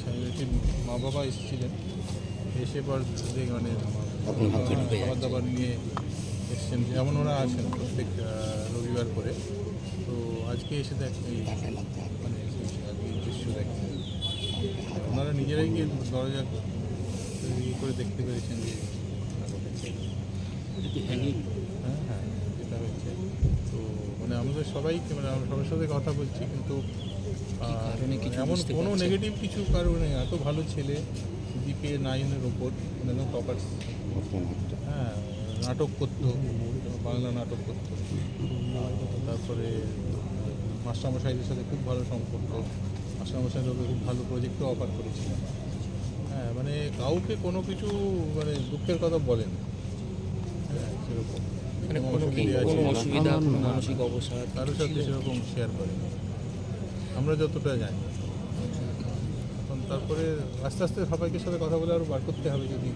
ছেলেটির মা বাবা এসেছিলেন। এসে পর মানে খাবার দাবার নিয়ে এসছেন। যেমন ওরা আসেন প্রত্যেক রবিবার করে। তো আজকে এসে দেখ মানে আজকে দৃশ্য দেখেন। ওনারা নিজেরাই গিয়ে দরজা ইয়ে করে দেখতে পেরেছেন যে হ্যাঁ হ্যাঁ। যেটা হয়েছে তো মানে আমাদের সবাইকে মানে আমরা সবার সাথে কথা বলছি কিন্তু এমন কোনো নেগেটিভ কিছু কারণে এত ভালো ছেলে দ্বীপে নাইনের ওপর মানে একদম টপার হ্যাঁ নাটক করতো বাংলা নাটক করতো। তারপরে মাস্টারমশাইদের সাথে খুব ভালো সম্পর্ক। মাস্টারমশাইদের ওকে খুব ভালো প্রজেক্টও অফার করেছিলেন। হ্যাঁ মানে কাউকে কোনো কিছু মানে দুঃখের কথা বলেন। হ্যাঁ সেরকম। মানে কোনো কোনো কি অসুবিধা আছে কোনো অসুবিধা কোনো মানসিক অবসাদ কারোর সাথে সেরকম শেয়ার করে আমরা যতটা জানি। এখন তারপরে আস্তে আস্তে সবাইকে সাথে কথা বলে আরও বার করতে হবে যদি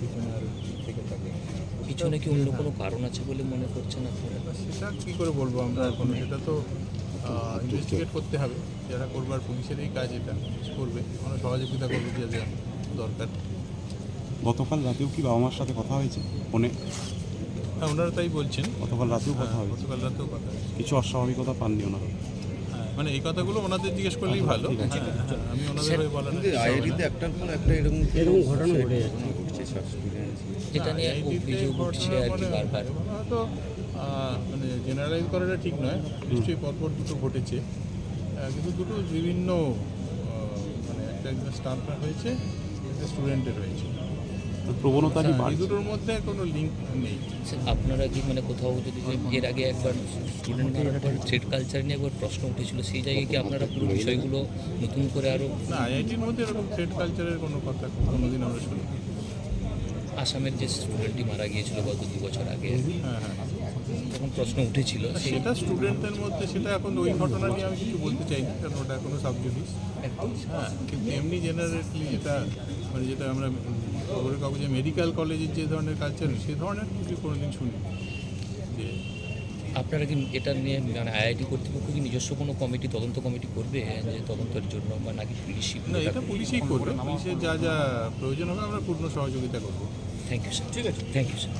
পিছনে আর থেকে থাকে। পিছনে কি অন্য কোনো কারণ আছে বলে মনে করছেন আপনারা এবার সেটা কী করে বলব আমরা এখন? সেটা তো ইনভেস্টিগেট করতে হবে। যারা করবার পুলিশেরই কাজ এটা করবে। আমরা সহযোগিতা করব যা দরকার। গতকাল রাতেও কি বাবা মার সাথে কথা হয়েছে? ফোনে? হ্যাঁ ওনারা তাই বলছেন। গতকাল রাতেও কথা হ্যাঁ, হয়েছে। গতকাল রাতেও কথা হয়েছে। কিছু অস্বাভাবিকতা পাননি ওনারা। হ্যাঁ, মানে এই কথাগুলো ওনাদের জিজ্ঞেস করলেই ভালো। হ্যাঁ, হ্যাঁ, আমি ওনাদের হয়ে বলার কিন্তু আইআইটিতে একটার পর একটা এরকম এরকম ঘটনা ঘটে ঘটছে স্টুডেন্ট যেটা নিয়ে অভিযোগ উঠছে আর কি বারবার। মানে হয়তো মানে জেনারেলাইজ করাটা ঠিক নয়। নিশ্চয়ই পরপর দুটো ঘটেছে। আহ, কিন্তু দুটো বিভিন্ন আহ, মানে একটা একজন স্টাফের হয়েছে একটা স্টুডেন্টের হয়েছে। প্রবণতা কি হ্যাঁ, বাড়ছে? দুটোর মধ্যে কোনো লিঙ্ক নেই। আপনারা কি মানে কোথাও যদি এর আগে একবার স্টুডেন্ট একবার থ্রেড কালচার নিয়ে একবার প্রশ্ন উঠেছিল সেই জায়গায় কি আপনারা পুরো বিষয়গুলো নতুন করে আরও না আইআইটির মধ্যে এরকম থ্রেড কালচারের কোনো কথা কোনোদিন আমরা শুনি আসামের যে স্টুডেন্টটি মারা গিয়েছিল গত দু বছর আগে। হ্যাঁ হ্যাঁ। তখন প্রশ্ন উঠেছিল সেটা স্টুডেন্টদের মধ্যে সেটা এখন ওই ঘটনা নিয়ে আমি কিছু বলতে চাই না কারণ ওটা এখনও সাবজুডিস হ্যাঁ কিন্তু এমনি জেনারেটলি যেটা মানে যেটা আমরা খবরের কাগজে মেডিকেল কলেজের যে ধরনের কালচার সে ধরনের কিছু কোনোদিন শুনি যে আপনারা কি এটা নিয়ে মানে আইআইটি কর্তৃপক্ষ কি নিজস্ব কোনো কমিটি তদন্ত কমিটি করবে যে তদন্তের জন্য বা নাকি পুলিশই না এটা পুলিশই করবে। পুলিশের যা যা প্রয়োজন হবে আমরা পূর্ণ সহযোগিতা করব। থ্যাংক ইউ স্যার ঠিক আছে। Thank you sir